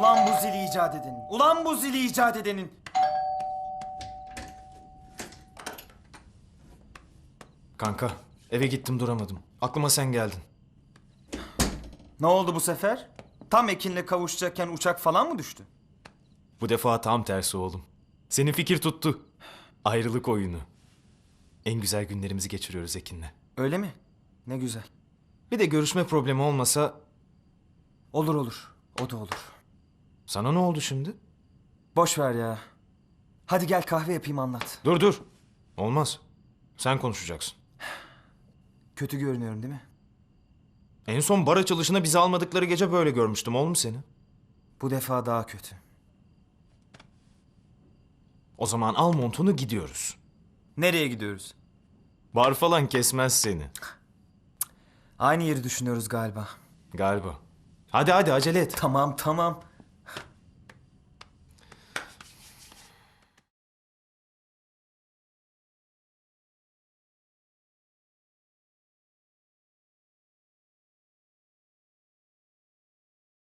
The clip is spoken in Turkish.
Ulan bu zili icat edenin. Ulan bu zili icat edenin. Kanka eve gittim duramadım. Aklıma sen geldin. Ne oldu bu sefer? Tam Ekin'le kavuşacakken uçak falan mı düştü? Bu defa tam tersi oğlum. Senin fikir tuttu. Ayrılık oyunu. En güzel günlerimizi geçiriyoruz Ekin'le. Öyle mi? Ne güzel. Bir de görüşme problemi olmasa Olur olur. O da olur. Sana ne oldu şimdi? Boş ver ya. Hadi gel kahve yapayım anlat. Dur dur. Olmaz. Sen konuşacaksın. Kötü görünüyorum değil mi? En son bar açılışına bizi almadıkları gece böyle görmüştüm oğlum seni. Bu defa daha kötü. O zaman al montunu gidiyoruz. Nereye gidiyoruz? Bar falan kesmez seni. Aynı yeri düşünüyoruz galiba. Galiba. Hadi hadi acele et. Tamam tamam.